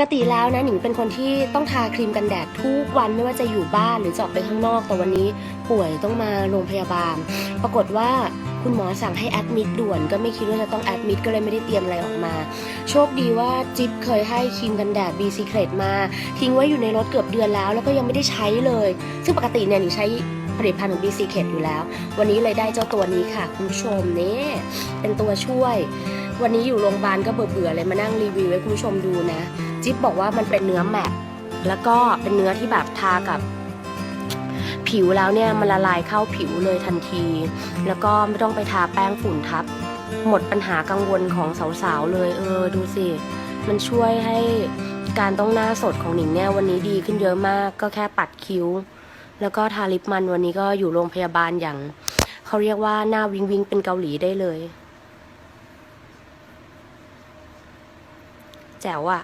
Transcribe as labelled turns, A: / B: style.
A: ปกติแล้วนะหนิงเป็นคนที่ต้องทาครีมกันแดดทุกวันไม่ว่าจะอยู่บ้านหรือจะออกไปข้างนอก แต่วันนี้ป่วยต้องมาโรงพยาบาล ปรากฏว่าคุณหมอสั่งให้แอดมิดด่วนก็ไม่คิดว่าจะต้องแอดมิดก็เลยไม่ได้เตรียมอะไรออกมา โชคดีว่าจิ๊บเคยให้ครีมกันแดด B Secret มา ทิ้งไว้อยู่ในรถเกือบเดือนแล้ว แล้วก็ยังไม่ได้ใช้เลย ซึ่งปกติเนี่ยหนิงใช้ผลิตภัณฑ์ของ B Secret อยู่แล้ว วันนี้เลยได้เจ้าตัวนี้ค่ะ คุณผู้ชมนี่เป็นตัวช่วย วันนี้อยู่โรงพยาบาลก็เบื่อๆเลยมานั่งรีวิวให้คุณผู้ชมดูนะ จิ๊บบอกว่ามันเป็นเนื้อแมตต์แล้วก็เป็นเนื้อที่แบบทากับผิวแล้วเนี่ยมันละลายเข้าผิวเลยทันที แล้วก็ไม่ต้องไปทาแป้งฝุ่นทับ หมดปัญหากังวลของสาวๆเลยเออดูสิ มันช่วยให้การต้องหน้าสดของหนิงเนี่ยวันนี้ดีขึ้นเยอะมาก ก็แค่ปัดคิ้ว แล้วก็ทาลิปมันวันนี้ก็อยู่โรงพยาบาลอย่าง เขาเรียกว่าหน้าวิงวิงเป็นเกาหลีได้เลย แจ๋วอะ